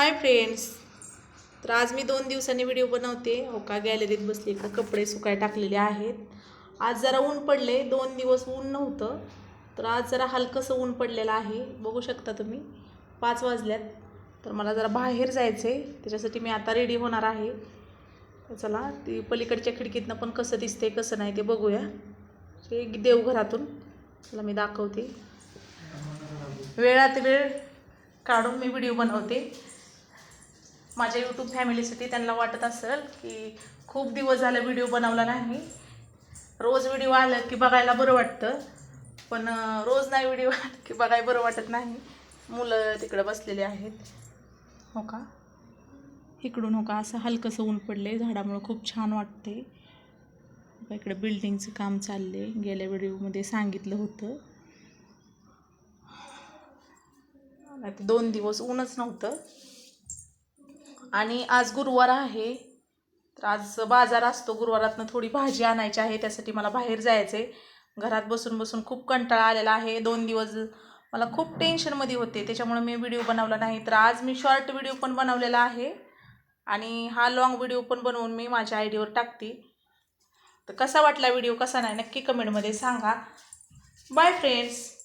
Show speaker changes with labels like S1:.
S1: Hi friends तर आज मी दोन दिवसांनी व्हिडिओ बनवते. हो का गॅलरीत बसली इकडं कपडे सुकाय टाकलेले आहेत. आज जरा ऊन पडले दोन दिवस ऊन नव्हतं. तर आज जरा हलकंसं ऊन पडलेलं आहे. बघू शकता तुम्ही. पाच वाजल्यात. तर मला जरा बाहेर जायचं आहे त्याच्यासाठी मी आता रेडी होणार आहे. तर चला ती पलीकडच्या खिडकीतनं पण कसं दिसते कसं नाही ते बघूया. ते देवघरातून. चला मी दाखवते. वेळात वेळ काढून मी व्हिडिओ बनवते. माझ्या यूट्यूब फॅमिलीसाठी त्यांना वाटत असेल की खूप दिवस झालं व्हिडिओ बनवला नाही. रोज व्हिडिओ आलं की बघायला बरं वाटतं. पण रोज नाही व्हिडिओ आला की बघायला बरं वाटत नाही. मुलं तिकडं बसलेले आहेत. हो का? इकडून हो का? असं हलकंसं ऊन पडले झाडामुळं खूप छान वाटते का, इकडे बिल्डिंगचं काम चालले गेल्या व्हिडिओमध्ये सांगितलं होतं. नाही दोन दिवस ऊनच नव्हतं. आणि आज गुरुवार आहे. तर आज बाजार असतो. गुरुवारातनं थोडी भाजी आणायची आहे. त्यासाठी मला बाहेर जायचं आहे घरात बसून बसून खूप कंटाळा आलेला आहे. दोन दिवस मला खूप टेन्शनमध्ये होते. त्याच्यामुळे मी व्हिडिओ बनवला नाही. तर आज मी शॉर्ट व्हिडिओ पण बनवलेला आहे. आणि हा लॉंग व्हिडिओ पण बनवून मी माझ्या आयडीवर टाकते. तर कसा वाटला व्हिडिओ कसा नाही? नक्की कमेंटमध्ये सांगा. Bye friends